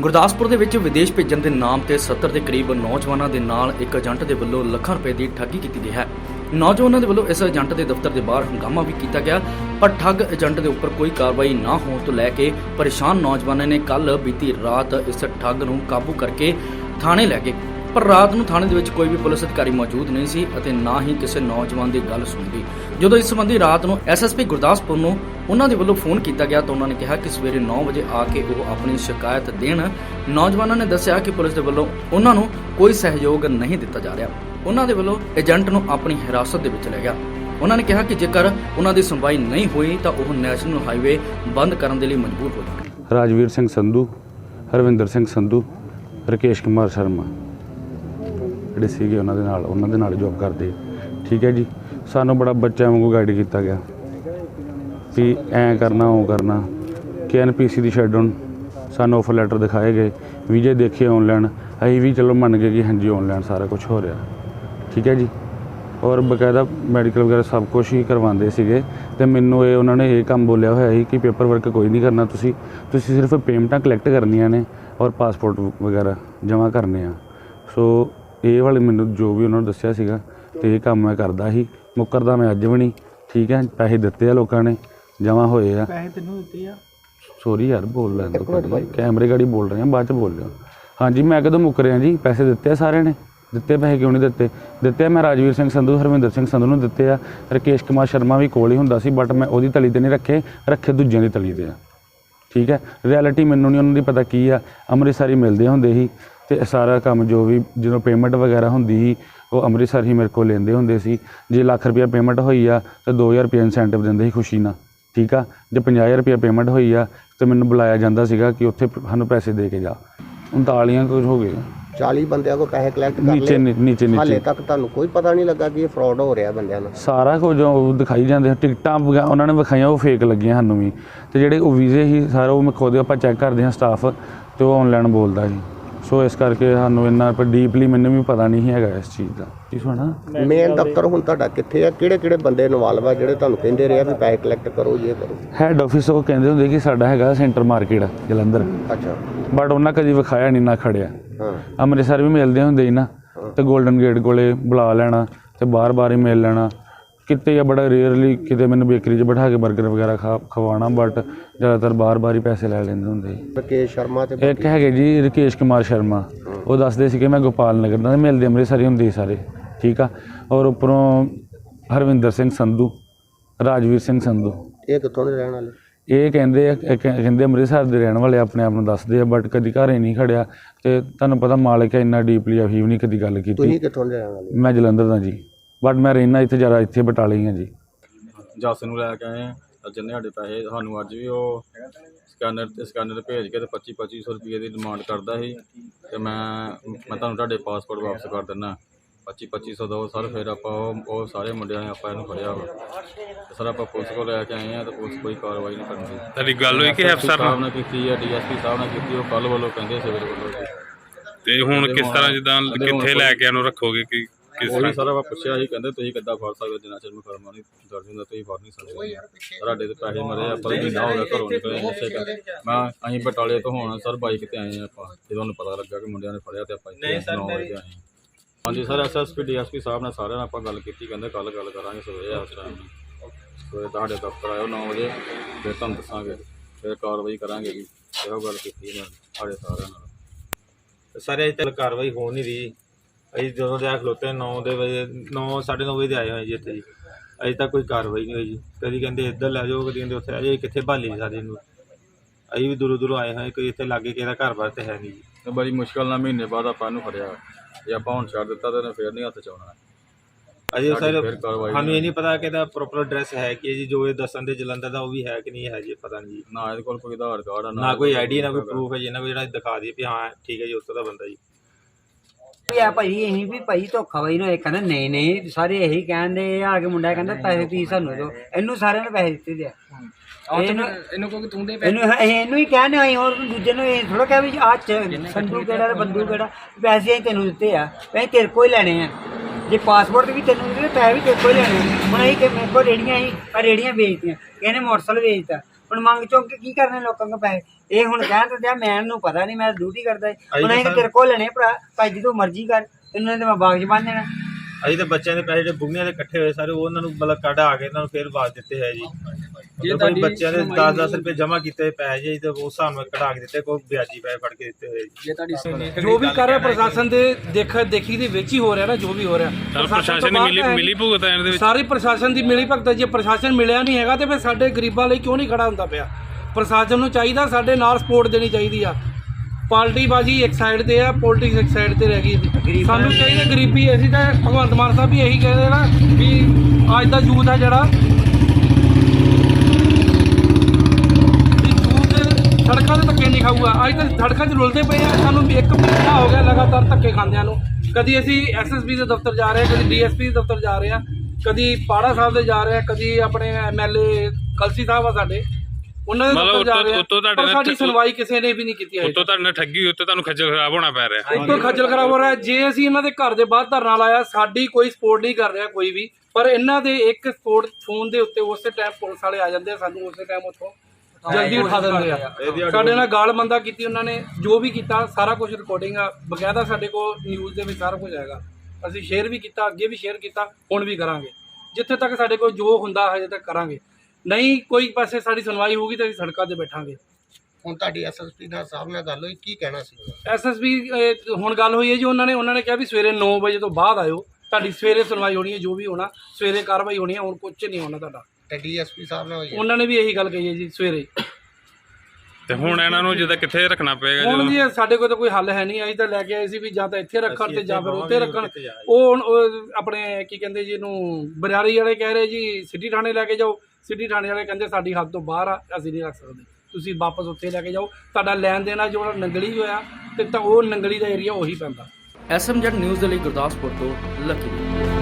ਗੁਰਦਾਸਪੁਰ ਦੇ ਵਿੱਚ ਵਿਦੇਸ਼ ਭੇਜਣ ਦੇ ਨਾਮ ਤੇ 70 ਦੇ ਕਰੀਬ ਨੌਜਵਾਨਾਂ ਦੇ ਨਾਲ ਇੱਕ ਏਜੰਟ ਦੇ ਵੱਲੋਂ ਲੱਖਾਂ ਰੁਪਏ ਦੀ ਠੱਗੀ ਕੀਤੀ ਗਈ ਹੈ। ਨੌਜਵਾਨਾਂ ਦੇ ਵੱਲੋਂ ਇਸ ਏਜੰਟ ਦੇ ਦਫ਼ਤਰ ਦੇ ਬਾਹਰ ਹੰਗਾਮਾ ਵੀ ਕੀਤਾ ਗਿਆ, ਪਰ ਠੱਗ ਏਜੰਟ ਦੇ ਉੱਪਰ ਕੋਈ ਕਾਰਵਾਈ ਨਾ ਹੋਣ ਤੋਂ ਲੈ ਕੇ ਪਰੇਸ਼ਾਨ ਨੌਜਵਾਨਾਂ ਨੇ ਕੱਲ ਬੀਤੀ ਰਾਤ ਇਸ ਠੱਗ ਨੂੰ ਕਾਬੂ ਕਰਕੇ ਥਾਣੇ ਲੈ ਗਏ। ਪਰ ਰਾਤ ਨੂੰ ਥਾਣੇ ਦੇ ਵਿੱਚ ਕੋਈ ਵੀ ਪੁਲਿਸ ਅਧਿਕਾਰੀ ਮੌਜੂਦ ਨਹੀਂ ਸੀ ਅਤੇ ਨਾ ਹੀ ਕਿਸੇ ਨੌਜਵਾਨ ਦੀ ਗੱਲ ਸੁਣੀ ਗਈ। ਜਦੋਂ ਇਸ ਸੰਬੰਧੀ ਰਾਤ ਨੂੰ ਐਸਐਸਪੀ ਗੁਰਦਾਸਪੁਰ ਨੂੰ ਉਹਨਾਂ ਦੇ ਵੱਲੋਂ ਫੋਨ ਕੀਤਾ ਗਿਆ ਤਾਂ ਉਹਨਾਂ ਨੇ ਕਿਹਾ ਕਿ ਸਵੇਰੇ 9 ਵਜੇ ਆ ਕੇ ਉਹ ਆਪਣੀ ਸ਼ਿਕਾਇਤ ਦੇਣ। ਨੌਜਵਾਨਾਂ ਨੇ ਦੱਸਿਆ ਕਿ ਪੁਲਿਸ ਦੇ ਵੱਲੋਂ ਉਹਨਾਂ ਨੂੰ ਕੋਈ ਸਹਿਯੋਗ ਨਹੀਂ ਦਿੱਤਾ ਜਾ ਰਿਹਾ। ਉਹਨਾਂ ਦੇ ਵੱਲੋਂ ਏਜੰਟ ਨੂੰ ਆਪਣੀ ਹਿਰਾਸਤ ਦੇ ਵਿੱਚ ਲੈ ਗਿਆ। ਉਹਨਾਂ ਨੇ ਕਿਹਾ ਕਿ ਜੇਕਰ ਉਹਨਾਂ ਦੀ ਸੁਣਵਾਈ ਨਹੀਂ ਹੋਈ ਤਾਂ ਉਹ ਨੈਸ਼ਨਲ ਹਾਈਵੇ ਬੰਦ ਕਰਨ ਦੇ ਲਈ ਮਜਬੂਰ ਹੋ ਜਾਣਗੇ। ਰਾਜਵੀਰ ਸਿੰਘ ਸੰਧੂ, ਹਰਵਿੰਦਰ ਸਿੰਘ ਸੰਧੂ, ਰਕੇਸ਼ ਕੁਮਾਰ ਸ਼ਰਮਾ ਜਿਹੜੇ ਸੀਗੇ ਉਹਨਾਂ ਦੇ ਨਾਲ, ਉਹਨਾਂ ਦੇ ਨਾਲ ਜੋਬ ਕਰਦੇ ਠੀਕ ਹੈ ਜੀ। ਸਾਨੂੰ ਬੜਾ ਬੱਚਿਆਂ ਵਾਂਗੂ ਗਾਈਡ ਕੀਤਾ ਗਿਆ। ਵੀ ਐਂ ਕਰਨਾ, ਉਹ ਕਰਨਾ। ਕਿ ਐਨਪੀਸੀ ਦੀ ਸ਼ੈਡਿਊਲ ਸਾਨੂੰ ਆਫਰ ਲੈਟਰ ਦਿਖਾਏ ਗਏ। ਵੀ ਜੇ ਦੇਖੇ ਆਨਲਾਈਨ ਅਸੀਂ ਵੀ ਚਲੋ ਮੰਨ ਗਏ ਕਿ ਹਾਂਜੀ ਆਨਲਾਈਨ ਸਾਰਾ ਕੁਝ ਹੋ ਰਿਹਾ। ਠੀਕ ਹੈ ਜੀ? ਔਰ ਬਕਾਇਦਾ ਮੈਡੀਕਲ ਵਗੈਰਾ ਸਭ ਕੁਝ ਹੀ ਕਰਵਾਉਂਦੇ ਸੀਗੇ। ਤੇ ਮੈਨੂੰ ਇਹ, ਉਹਨਾਂ ਨੇ ਇਹ ਕੰਮ ਬੋਲਿਆ ਹੋਇਆ ਸੀ ਕਿ ਪੇਪਰ ਵਰਕ ਕੋਈ ਨਹੀਂ ਕਰਨਾ ਤੁਸੀਂ। ਤੁਸੀਂ ਸਿਰਫ ਪੇਮੈਂਟਾਂ ਕਲੈਕਟ ਕਰਨੀਆਂ ਨੇ ਔਰ ਪਾਸਪੋਰਟ ਵਗੈਰਾ ਜਮ੍ਹਾਂ ਕਰਨੇ ਆ। ਸੋ ਇਹ ਵਾਲੇ ਮੈਨੂੰ ਜੋ ਵੀ ਉਹਨਾਂ ਨੂੰ ਦੱਸਿਆ ਸੀਗਾ, ਤੇ ਇਹ ਕੰਮ ਮੈਂ ਕਰਦਾ ਸੀ। ਮੁੱਕਰਦਾ ਮੈਂ ਅੱਜ ਵੀ ਨਹੀਂ। ਠੀਕ ਹੈ? ਪੈਸੇ ਦਿੱਤੇ ਆ ਲੋਕਾਂ ਨੇ। ਜਮ੍ਹਾਂ ਹੋਏ ਆ। ਪੈਸੇ ਤੈਨੂੰ ਦਿੱਤੇ ਆ। ਸੋਰੀ ਯਾਰ ਬੋਲ ਲੈਣ ਦੋ ਕੈਮਰੇ ਗਾੜੀ ਬੋਲ ਰਹੇ ਆ ਬਾਅਦ ਚ ਬੋਲ ਲਿਓ ਹਾਂਜੀ ਮੈਂ ਕਦੋਂ ਮੁੱਕ ਰਿਹਾ ਜੀ? ਪੈਸੇ ਦਿੱਤੇ ਆ ਸਾਰਿਆਂ ਨੇ? ਦਿੱਤੇ ਪੈਸੇ ਕਿਉਂ ਨਹੀਂ ਦਿੱਤੇ? ਦਿੱਤੇ ਮੈਂ ਰਾਜਵੀਰ ਸਿੰਘ ਸੰਧੂ ਹਰਵਿੰਦਰ ਸਿੰਘ ਸੰਧੂ ਨੂੰ ਦਿੱਤੇ ਆ। ਰਕੇਸ਼ ਕੁਮਾਰ ਸ਼ਰਮਾ ਵੀ ਕੋਲ ਹੀ ਹੁੰਦਾ ਸੀ ਬਟ ਮੈਂ ਉਹਦੀ ਤਲੀ ਤੇ ਨਹੀਂ ਰੱਖੇ ਰੱਖੇ ਦੂਜਿਆਂ ਦੀ ਤਲੀ ਤੇ ਆ। ਠੀਕ ਹੈ? ਰਿਐਲਿਟੀ ਮੈਨੂੰ ਨਹੀਂ ਉਹਨਾਂ ਦੀ ਪਤਾ ਕੀ ਆ। ਅੰਮ੍ਰਿਤਸਰ ਹੀ ਮਿਲਦੇ ਹੁੰਦੇ ਸੀ ਤੇ ਸਾਰਾ ਕੰਮ ਜੋ ਵੀ ਜਦੋਂ ਪੇਮੈਂਟ ਵਗੈਰਾ ਹੁੰਦੀ ਸੀ ਉਹ ਅੰਮ੍ਰਿਤਸਰ ਹੀ ਮੇਰੇ ਕੋਲ ਲੈਂਦੇ ਹੁੰਦੇ ਸੀ। ਜੇ ਲੱਖ ਰੁਪਇਆ ਪੇਮੈਂਟ ਹੋਈ ਆ ਤੇ 2000 ਰੁਪਇਆ ਇਨਸੈਂਟਿਵ ਦਿੰਦੇ ਸੀ ਖੁਸ਼ੀ ਨਾਲ। ਠੀਕ ਆ? ਜੇ 50000 ਰੁਪਇਆ ਪੇਮੈਂਟ ਹੋਈ ਆ ਤੇ ਮੈਨੂੰ ਬੁਲਾਇਆ ਜਾਂਦਾ ਸੀਗਾ ਕਿ ਉੱਥੇ ਸਾਨੂੰ ਪੈਸੇ ਦੇ ਕੇ ਜਾ। 39 ਕੁਝ ਹੋ ਗਏ 40 ਬੰਦਿਆਂ ਕੋ ਪੈਸੇ ਕਲੈਕਟ ਕਰ ਨੀਚੇ ਲਏ ਨੀ- ਨੀਚੇ ਹਾਲੇ ਨੀਚੇ ਤੱਕ ਤੁਹਾਨੂੰ ਕੋਈ ਪਤਾ ਨਹੀਂ ਲੱਗਾ ਕਿ ਇਹ ਫਰਾਡ ਹੋ ਰਿਹਾ ਬੰਦਿਆਂ ਨਾਲ। ਸਾਰਾ ਕੁਝ ਦਿਖਾਈ ਜਾਂਦੇ। ਟਿਕਟਾਂ ਉਹਨਾਂ ਨੇ ਵਿਖਾਈਆਂ ਉਹ ਫੇਕ ਲੱਗੀਆਂ ਸਾਨੂੰ ਵੀ। ਤੇ ਜਿਹੜੇ ਉਹ ਵੀਜ਼ੇ ਹੀ ਸਾਰਾ ਉਹ ਮੈਂ ਖੁਦ ਆਪਾਂ ਚੈੱਕ ਕਰਦੇ ਹਾਂ ਸਟਾਫ ਤੇ ਉਹ ਆਨਲਾਈਨ ਬੋਲਦਾ ਜੀ। ਸੋ ਇਸ ਕਰਕੇ ਸਾਨੂੰ ਇੰਨਾ ਪਰ ਡੀਪਲੀ ਮੈਨੂੰ ਵੀ ਪਤਾ ਨਹੀਂ ਹੈਗਾ ਇਸ ਚੀਜ਼ ਦਾ। ਕੀ ਸੁਣਾ ਮੇਨ ਦਫ਼ਤਰ ਹੁਣ ਤੁਹਾਡਾ ਕਿੱਥੇ ਆ? ਕਿਹੜੇ ਕਿਹੜੇ ਬੰਦੇ ਇਨਵੋਲਵ ਆ ਜਿਹੜੇ ਤੁਹਾਨੂੰ ਕਹਿੰਦੇ ਰਹੇ ਆ ਵੀ ਪੈਸੇ ਕਲੈਕਟ ਕਰੋ ਇਹ ਕਰੋ? ਹੈੱਡ ਆਫਿਸ ਉਹ ਕਹਿੰਦੇ ਹੁੰਦੇ ਕਿ ਸਾਡਾ ਹੈਗਾ ਸੈਂਟਰ ਮਾਰਕੀਟ ਜਲੰਧਰ। ਅੱਛਾ। ਬਟ ਉਹਨਾਂ ਕਦੀ ਵਿਖਾਇਆ ਨਹੀਂ ਨਾ ਖੜਿਆ। ਹਾਂ। ਅੰਮ੍ਰਿਤਸਰ ਵੀ ਮਿਲਦੇ ਹੁੰਦੇ ਸੀ ਨਾ ਤੇ 골ਡਨ ਗੇਟ ਕੋਲੇ ਬੁਲਾ ਲੈਣਾ ਤੇ ਬਾਰ-ਬਾਰ ਹੀ ਮਿਲ ਲੈਣਾ। ਕਿਤੇ ਆ ਬੜਾ ਰੇਅਰਲੀ ਕਿਤੇ ਮੈਨੂੰ ਬੇਕਰੀ 'ਚ ਬਿਠਾ ਕੇ 버ਗਰ ਵਗੈਰਾ ਖਾ ਖਵਾਉਣਾ ਬਟ ਜ਼ਿਆਦਾਤਰ ਬਾਰ-ਬਾਰ ਹੀ ਪੈਸੇ ਲੈ ਲੈਂਦੇ ਹੁੰਦੇ ਸੀ। ਰਕੇਸ਼ ਸ਼ਰਮਾ ਤੇ ਇੱਕ ਹੈਗੇ ਜੀ ਰਕੇਸ਼ ਕੁਮਾਰ ਸ਼ਰਮਾ। ਉਹ ਦੱਸਦੇ ਸੀ ਕਿ ਮੈਂ ਗੋਪਾਲ ਨਗਰ ਦਾ ਮਿਲਦੇ ਅੰਮ੍ਰਿਤਸਰ ਹੀ ਹੁੰਦੇ ਸੀ ਸਾਰੇ ਠੀਕ ਆ? ਔਰ ਉੱਪਰੋਂ ਹਰਵਿੰਦਰ ਸਿੰਘ ਸੰਧੂ ਰਾਜਵੀਰ ਸਿੰਘ ਸੰਧੂ। ਇਹ ਕਿੱਥੋਂ ਦੇ ਰਹਿਣ ਵਾਲੇ? ਇਹ ਕਹਿੰਦੇ ਆ ਕਹਿ- ਕਹਿੰਦੇ ਅੰਮ੍ਰਿਤਸਰ ਦੇ ਰਹਿਣ ਵਾਲੇ ਆਪਣੇ ਆਪ ਨੂੰ ਦੱਸਦੇ ਆ ਬਟ ਕਦੀ ਘਰ ਹੀ ਨਹੀਂ ਖੜਿਆ। ਤੇ ਤੁਹਾਨੂੰ ਪਤਾ ਮਾਲਕ ਹੈ ਇੰਨਾ ਡੀਪਲੀ ਅਫੀ ਵੀ ਨਹੀਂ ਕਦੀ ਗੱਲ ਕੀਤੀ। ਤੁਸੀਂ ਕਿੱਥੋਂ ਦੇ ਰਹਿਣ ਵਾਲੇ? ਮੈਂ ਜਲੰਧਰ ਦਾ ਜੀ। ਬਟ ਮੈਂ ਰਹਿਣਾ ਇੱਥੇ ਜਰਾ ਇੱਥੇ ਬਟਾਲੇ ਹੀ ਹਾਂ ਜੀ। ਜੱਸ ਨੂੰ ਲੈ ਕੇ ਆਏ ਆ ਜਿੰਨੇ ਸਾਡੇ ਪੈਸੇ ਸਾਨੂੰ ਅੱਜ ਵੀ ਉਹ ਸਕੈਨਰ ਤੇ ਸਕੈਨਰ ਭੇਜ ਕੇ ਤੇ 25 2500 ਰੁਪਏ ਦੀ ਡਿਮਾਂਡ ਕਰਦਾ ਸੀ। ਤੇ ਮੈਂ ਮੈਂ ਤੁਹਾਨੂੰ ਤੁਹਾਡੇ ਪਾਸਪੋਰਟ ਵਾਪਸ ਕਰ ਦਿੰਦਾ। 25 2500 ਦੋ ਸਰ ਫਿਰ ਆਪਾਂ ਉਹ ਉਹ ਸਾਰੇ ਮੁੰਡਿਆਂ ਨੇ ਆਪਾਂ ਇਹਨੂੰ ਫੜਿਆ ਵਾ। ਤੇ ਸਰ ਆਪਾਂ ਪੁਲਿਸ ਕੋਲ ਲੈ ਕੇ ਆਏ ਆ ਤੇ ਪੁਲਿਸ ਕੋਈ ਕਾਰਵਾਈ ਨਹੀਂ ਕਰਦੀ। ਤੁਹਾਡੀ ਗੱਲ ਹੋਈ ਕਿ ਅਫਸਰ ਸਾਹਿਬ ਨੇ ਕੀਤੀ ਹੈ ਡੀਐਸਪੀ ਸਾਹਿਬ ਨੇ ਕੀਤੀ ਉਹ ਕੱਲ ਵੱਲੋਂ ਕਹਿੰਦੇ ਸਵੇਰੇ ਵੱਲੋਂ। ਤੇ ਹੁਣ ਕਿਸ ਤਰ੍ਹਾਂ ਜਿੱਦਾਂ ਕਿੱਥੇ ਲੈ ਕੇ ਇਹਨੂੰ ਰੱਖੋਗੇ? ਕਿ ਕਿਸ ਉਹੀ ਤਰ੍ਹਾਂ? ਸਾਰਾ ਵਾ ਪੁੱਛਿਆ ਸੀ ਕਹਿੰਦੇ ਤੁਸੀਂ ਕਿੱਦਾਂ ਫੜ ਸਕਦੇ ਹੋ? ਜਿੰਨਾ ਚਿਰ ਮੁਕਰਮਾ ਨਹੀਂ ਦਰਜ ਹੁੰਦਾ ਤੁਸੀਂ ਫੜ ਨਹੀਂ ਸਕਦੇ ਸਾਡੇ ਤੇ ਪੈਸੇ ਮਰੇ ਆਪਾਂ ਨੂੰ ਮਹੀਨਾ ਹੋ ਗਿਆ ਘਰੋਂ ਨਿਕਲੇ ਇਸੇ ਕਰ ਮੈਂ ਅਸੀਂ ਬਟਾਲੇ ਤੋਂ ਹੁਣ ਸਰ ਬਾਈਕ ਤੇ ਆਏ ਆ ਆਪਾਂ ਜਦੋਂ ਸਾਨੂੰ ਪਤਾ ਲੱਗਾ ਕਿ ਮੁੰਡਿਆਂ ਨੇ ਫੜਿਆ ਤੇ ਆਪਾਂ ਇੱਥੇ 9 ਵਜੇ ਆਏ। ਹਾਂਜੀ ਸਰ ਐਸਐਸਪੀ ਡੀਐਸਪੀ ਸਾਹਿਬ ਨੇ ਸਾਰਿਆਂ ਨਾਲ ਆਪਾਂ ਗੱਲ ਕੀਤੀ ਕਹਿੰਦੇ ਕੱਲ ਗੱਲ ਕਰਾਂਗੇ ਸਵੇਰੇ ਆ ਉਸ ਟਾਈਮ ਸਵੇਰੇ ਤੁਹਾਡੇ ਦਫ਼ਤਰ ਆਇਓ 9 ਵਜੇ ਫਿਰ ਤੁਹਾਨੂੰ ਦੱਸਾਂਗੇ ਫਿਰ ਕਾਰਵਾਈ ਕਰਾਂਗੇ ਜੀ। ਇਹੋ ਗੱਲ ਕੀਤੀ ਮੈਂ ਸਾਡੇ ਸਾਰਿਆਂ ਨਾਲ। ਸਾਰੇ ਅਜੇ ਤੱਕ ਕਾਰਵਾਈ ਹੋ ਨਹੀਂ ਰਹੀ। ਅਸੀਂ ਜਦੋਂ ਦੇ ਆ ਖਲੋਤੇ 9 ਦੇ ਵਜੇ 9 9:30 ਵਜੇ ਦੇ ਆਏ ਹੋਏ ਜੀ ਇੱਥੇ ਜੀ। ਅਜੇ ਤੱਕ ਕੋਈ ਕਾਰਵਾਈ ਨਹੀਂ ਹੋਈ ਜੀ। ਕਦੀ ਕਹਿੰਦੇ ਇੱਧਰ ਲੈ ਜਾਓ ਕਦੀ ਕਹਿੰਦੇ ਉੱਥੇ ਅਜੇ ਕਿੱਥੇ ਭਾਲੀ ਸਾਡੇ ਨੂੰ। ਅਸੀਂ ਵੀ ਦੂਰੋਂ ਦੂਰੋਂ ਆਏ ਹੋਏ ਕੋਈ ਇੱਥੇ ਲਾਗੇ ਕਿਸੇ ਦਾ ਘਰ ਬਾਰ ਤੇ ਹੈ ਨਹੀਂ ਜੀ। ਤੇ ਬੜੀ ਮੁਸ਼ਕਲ ਨਾਲ ਮਹੀਨੇ ਬਾਅਦ ਆਪਾਂ ਇਹਨੂੰ ਫੜਿਆ। ਜੇ ਆਪਾਂ ਹੁਣ ਛੱਡ ਦਿੱਤਾ ਤਾਂ ਇਹਨੇ ਫੇਰ ਨਹੀਂ ਹੱਥ ਚ ਆਉਣਾ ਅਜੇ ਸਾਡੀ ਸਰ ਫਿਰ ਕਾਰਵਾਈ ਸਾਨੂੰ ਇਹ ਨਹੀਂ ਪਤਾ ਕਿ ਇਹਦਾ ਪ੍ਰੋਪਰ ਐਡਰੈਸ ਹੈ ਕਿ ਜੀ ਜੋ ਇਹ ਦੱਸਣ ਦੇ ਜਲੰਧਰ ਦਾ ਉਹ ਵੀ ਹੈ ਕਿ ਨਹੀਂ ਹੈ ਜੀ ਪਤਾ ਨਹੀਂ ਜੀ। ਨਾ ਇਹਦੇ ਕੋਲ ਕੋਈ ਆਧਾਰ ਕਾਰਡ ਆ ਨਾ ਕੋਈ ਆਈਡੀ ਨਾ ਕੋਈ ਪ੍ਰੂਫ ਹੈ ਜੀ ਕੋਲ ਜਿਹੜਾ ਦਿਖਾ ਦਈਏ ਵੀ ਹਾਂ ਠੀਕ ਹੈ ਜੀ ਉੱਥੋਂ ਦਾ ਬੰਦਾ ਜੀ ਵੀ ਆ ਭਾਈ ਅਸੀਂ ਵੀ ਭਾਈ ਧੋਖਾਬਾਜ਼ੀ ਨੂੰ ਇਹ ਕਹਿੰਦਾ ਨਹੀਂ ਨਹੀਂ ਸਾਰੇ ਇਹੀ ਕਹਿੰਦੇ ਆ ਕੇ ਮੁੰਡਾ ਕਹਿੰਦਾ ਪੈਸੇ ਤੁਸੀਂ ਸਾਨੂੰ ਦਿਓ। ਇਹਨੂੰ ਸਾਰਿਆਂ ਨੇ ਪੈਸੇ ਦਿੱਤੇ ਦੇ ਆ। ਇਹਨੂੰ ਇਹਨੂੰ ਕੋਈ ਤੂੰ ਦੇ ਇਹਨੂੰ ਇਹ- ਇਹਨੂੰ ਹੀ ਕਹਿੰਦੇ ਅਸੀਂ ਹੋਰ ਦੂਜੇ ਨੂੰ ਇਹ ਥੋੜਾ ਕਹਿ ਵੀ ਆ ਸੰਧੂ ਕਿਹੜਾ ਤੇ ਬੰਦੂ ਕਿਹੜਾ ਪੈਸੇ ਅਸੀਂ ਤੈਨੂੰ ਦਿੱਤੇ ਆ ਪੈਸੇ ਤੇਰੇ ਕੋਲ ਹੀ ਲੈਣੇ ਆ। ਜੇ ਪਾਸਪੋਰਟ ਵੀ ਤੈਨੂੰ ਦਿੱਤੇ ਪੈਸੇ ਵੀ ਤੇਰੇ ਕੋਲ ਹੀ ਲੈਣੇ। ਹੁਣ ਅਸੀਂ ਕਿ ਮੇਰੇ ਕੋਲ ਰੇੜੀਆਂ ਹੀ ਆ ਰੇੜੀਆਂ ਵੇਚਤੀਆਂ ਕਹਿੰਦੇ ਮੋਟਰਸਾਈਕਲ ਵੇਚਤਾ। ਹੁਣ ਮੰਗ ਚੁੱਕ ਕੇ ਕੀ ਕਰਨੇ ਲੋਕਾਂ ਕੋਲ ਪੈਸੇ? ਇਹ ਹੁਣ ਕਹਿਣ ਤੇ ਦਿਆ ਮੈਂ ਇਹਨੂੰ ਪਤਾ ਨਹੀਂ ਮੈਂ ਡਿਊਟੀ ਕਰਦਾ। ਹੁਣ ਸਰ- ਤੇਰੇ ਕੋਲ ਲੈਣੇ ਭਰਾ ਭਾਈ ਜਦੋਂ ਮਰਜ਼ੀ ਕਰ ਇਹਨਾਂ ਨੇ ਮੈਂ ਬਾਗ 'ਚ ਬੰਨ ਦੇਣਾ। ਅਸੀਂ ਤਾਂ ਬੱਚਿਆਂ ਦੇ ਪੈਸੇ ਜਿਹੜੇ ਬੁਗਨੀਆਂ ਦੇ ਇਕੱਠੇ ਹੋਏ ਸਾਰੇ ਉਹ ਉਹਨਾਂ ਨੂੰ ਮਤਲਬ ਕੱਢ ਆ ਕੇ ਇਹਨਾਂ ਨੂੰ ਫੇਰ ਵਾਜ ਦਿੱਤੇ ਹੈ ਜੀ। ਜੇ ਕੋਈ ਬੱਚਿਆਂ ਦੇ 10-10 ਰੁਪਏ ਜਮ੍ਹਾਂ ਕੀਤੇ ਪੈਸੇ ਜੀ ਤੇ ਉਸ ਹਿਸਾਬ ਨਾਲ ਕਢਾ ਕੇ ਦਿੱਤੇ ਕੋਈ ਵਿਆਜੀ ਪੈਸੇ ਫੜ ਕੇ ਦਿੱਤੇ ਹੋਏ ਜੀ। ਜੋ ਵੀ ਕਰ ਰਿਹਾ ਪ੍ਰਸ਼ਾਸਨ ਦੇ ਦੇਖ ਦੇਖੀ ਦੇ ਵਿੱਚ ਹੀ ਹੋ ਰਿਹਾ ਨਾ ਜੋ ਵੀ ਹੋ ਰਿਹਾ। ਪ੍ਰਸ਼ਾਸਨ ਦੀ ਮਿਲੀ ਮਿਲੀ ਭੁਗਤ ਹੈ ਇਹਦੇ ਵਿੱਚ। ਸਾਰੀ ਪ੍ਰਸ਼ਾਸਨ ਦੀ ਮਿਲੀ ਭਗਤ। ਜੇ ਪ੍ਰਸ਼ਾਸਨ ਮਿਲਿਆ ਨਹੀਂ ਹੈਗਾ ਤੇ ਫਿਰ ਸਾਡੇ ਗਰੀਬਾਂ ਲਈ ਕਿਉਂ ਨਹੀਂ ਖੜਾ ਹੁੰਦਾ ਪਿਆ? ਪ੍ਰਸ਼ਾਸਨ ਨੂੰ ਚਾਹੀਦਾ ਸਾਡੇ ਨਾਲ ਸਪੋਰਟ ਦੇਣੀ ਚਾਹੀਦੀ ਆ। ਪਾਰਟੀ ਬਾਜੀ ਇੱਕ ਸਾਈਡ ਤੇ ਆ ਪੋਲਿਟਿਕਸ ਇੱਕ ਸਾਈਡ ਤੇ ਰਹਿ ਗਈ ਸਾਨੂੰ ਚਾਹੀਦਾ ਗਰੀਬੀ ਅਸੀਂ ਤਾਂ ਭਗਵੰਤ ਮਾਨ ਸਾਹਿਬ ਵੀ ਇਹੀ ਕਹਿੰਦੇ ਨਾ ਵੀ ਅੱਜ ਦਾ ਯੂਥ ਆ ਜਿਹੜਾ ਵੀ ਯੂਥ ਸੜਕਾਂ ਤੇ ਧੱਕੇ ਨਹੀਂ ਖਾਊਗਾ। ਅੱਜ ਤਾਂ ਸੜਕਾਂ 'ਚ ਰੁਲਦੇ ਪਏ ਆ। ਸਾਨੂੰ ਇੱਕ ਮਹੀਨਾ ਹੋ ਗਿਆ ਲਗਾਤਾਰ ਧੱਕੇ ਖਾਂਦਿਆਂ ਨੂੰ। ਕਦੀ ਅਸੀਂ ਐਸਐਸਬੀ ਦੇ ਦਫ਼ਤਰ ਜਾ ਰਹੇ ਕਦੀ ਡੀਐਸਪੀ ਦੇ ਦਫ਼ਤਰ ਜਾ ਰਹੇ ਹਾਂ ਕਦੀ ਪਾੜਾ ਸਾਹਿਬ ਦੇ ਜਾ ਰਹੇ ਹਾਂ ਕਦੀ ਆਪਣੇ ਐਮਐਲਏ ਕਲਸੀ ਸਾਹਿਬ ਆ ਸਾਡੇ। ਉਹਨਾਂ ਦੇ ਮਤਲਬ ਦਫ਼ਤਰ ਜਾ ਉੱਤੋਂ- ਰਹੇ ਉੱਤੋਂ ਤੁਹਾਡੇ ਪਰ ਨਾਲ ਸਾਡੀ ਸੁਣਵਾਈ ਕਿਸੇ ਨੇ ਵੀ ਨਹੀਂ ਕੀਤੀ ਹੈ ਉੱਤੋਂ ਤੁਹਾਡੇ ਨਾਲ ਠੱਗੀ ਹੋਈ, ਉੱਤੋਂ ਤੁਹਾਨੂੰ ਖੱਜਲ ਖਰਾਬ ਹੋਣਾ ਪੈ ਰਿਹਾ। ਉੱਤੋਂ ਖੱਜਲ ਖਰਾਬ ਹੋ ਰਿਹਾ ਜੇ ਅਸੀਂ ਇਹਨਾਂ ਦੇ ਘਰ ਦੇ ਬਾਹਰ ਧਰਨਾ ਲਾਇਆ ਸਾਡੀ ਕੋਈ ਸਪੋਰਟ ਨਹੀਂ ਕਰ ਰਿਹਾ ਕੋਈ ਵੀ। ਪਰ ਇਹਨਾਂ ਦੇ ਇੱਕ ਸਪੋਰਟ ਫੋਨ ਦੇ ਉੱਤੇ ਉਸੇ ਟਾਈਮ ਪੁਲਿਸ ਵਾਲੇ ਆ ਜਾਂਦੇ ਆ ਸਾਨੂੰ ਉਸੇ ਟਾਈਮ ਉੱਥੋਂ ਜਲਦੀ ਉਠਾ ਦਿੰਦੇ ਆ। ਸਾਡੇ ਨਾਲ ਗਾਲ ਮੰਦਾ ਕੀਤੀ ਉਹਨਾਂ ਨੇ ਜੋ ਵੀ ਕੀਤਾ ਸਾਰਾ ਕੁਝ ਰਿਕਾਰਡਿੰਗ ਆ। ਬਕਾਇਦਾ ਸਾਡੇ ਕੋਲ ਨਿਊਜ਼ ਦੇ ਵਿੱਚ ਸਾਰਾ ਕੁਝ ਆਏਗਾ ਅਸੀਂ ਸ਼ੇਅਰ ਵੀ ਕੀਤਾ ਅੱਗੇ ਵੀ ਸ਼ੇਅਰ ਕੀਤਾ ਹੁਣ ਵੀ ਕਰਾਂਗੇ। ਜਿੱਥੇ ਤੱਕ ਸਾਡੇ ਕੋਲ ਜੋ ਹੁੰਦਾ ਹਜੇ ਤੱਕ ਕਰਾਂਗੇ। ਨਹੀਂ ਕੋਈ ਪਾਸੇ ਸਾਡੀ ਸੁਣਵਾਈ ਹੋਊਗੀ ਤਾਂ ਅਸੀਂ ਸੜਕਾਂ ਤੇ ਬੈਠਾਂਗੇ। ਹੁਣ ਤੁਹਾਡੀ ਐਸਐਸਪੀ ਨਾਲ ਸਾਹਿਬ ਨਾਲ ਗੱਲ ਹੋਈ ਕੀ ਕਹਿਣਾ ਸੀ? ਐਸਐਸਬੀ ਹੁਣ ਗੱਲ ਹੋਈ ਹੈ ਜੀ ਉਹਨਾਂ ਨੇ ਉਹਨਾਂ ਨੇ ਕਿਹਾ ਵੀ ਸਵੇਰੇ 9 ਵਜੇ ਤੋਂ ਬਾਅਦ ਆਇਓ। ਤੁਹਾਡੀ ਸਵੇਰੇ ਸੁਣਵਾਈ ਹੋਣੀ ਹੈ ਜੋ ਵੀ ਹੋਣਾ ਸਵੇਰੇ ਕਾਰਵਾਈ ਹੋਣੀ ਹੈ ਹੁਣ ਕੁਝ ਨਹੀਂ ਹੋਣਾ ਤੁਹਾਡਾ। ਤੇ ਡੀਐਸਪੀ ਸਾਹਿਬ ਨਾਲ ਹੋਈ ਹੈ? ਉਹਨਾਂ ਨੇ ਵੀ ਇਹੀ ਗੱਲ ਕਹੀ ਹੈ ਜੀ ਸਵੇਰੇ। ਤੇ ਹੁਣ ਇਹਨਾਂ ਨੂੰ ਜਿੱਦਾਂ ਕਿੱਥੇ ਰੱਖਣਾ ਪਏਗਾ ਹੁਣ ਜਦੋਂ? ਜੀ ਸਾਡੇ ਕੋਲ ਤਾਂ ਕੋਈ ਹੱਲ ਹੈ ਨਹੀਂ ਅਸੀਂ ਤਾਂ ਲੈ ਕੇ ਆਏ ਸੀ ਵੀ ਜਾਂ ਤਾਂ ਇੱਥੇ ਰੱਖਣ ਤੇ ਜਾਂ ਫਿਰ ਉੱਥੇ ਰੱਖਣ। ਉਹ ਹੁਣ ਉਹ ਆਪਣੇ ਕੀ ਕਹਿੰਦੇ ਜੀ ਇਹਨੂੰ ਬਰਿਆਰੀ ਵਾਲੇ ਕਹਿ ਰਹੇ ਜੀ ਸਿਟੀ ਥਾਣੇ ਲੈ ਕੇ ਜਾਓ। ਸਿਟੀ ਥਾਣੇ ਵਾਲੇ ਕਹਿੰਦੇ ਸਾਡੀ ਹੱਦ ਤੋਂ ਬਾਹਰ ਆ ਅਸੀਂ ਨਹੀਂ ਰੱਖ ਸਕਦੇ। ਤੁਸੀਂ ਵਾਪਸ ਉੱਥੇ ਲੈ ਕੇ ਜਾਓ। ਤੁਹਾਡਾ ਲੈਣ ਦੇਣ ਆ ਜਿਹੜਾ ਨੰਗਲੀ ਹੋਇਆ ਤੇ ਤਾਂ ਉਹ ਨੰਗਲੀ ਦਾ ਏਰੀਆ ਉਹੀ ਪੈਂਦਾ। ਐਸਐਮਜੈਡ ਨਿਊਜ਼ ਦੇ ਲਈ ਗੁਰਦਾਸਪੁਰ ਤੋਂ ਲੱਕੀ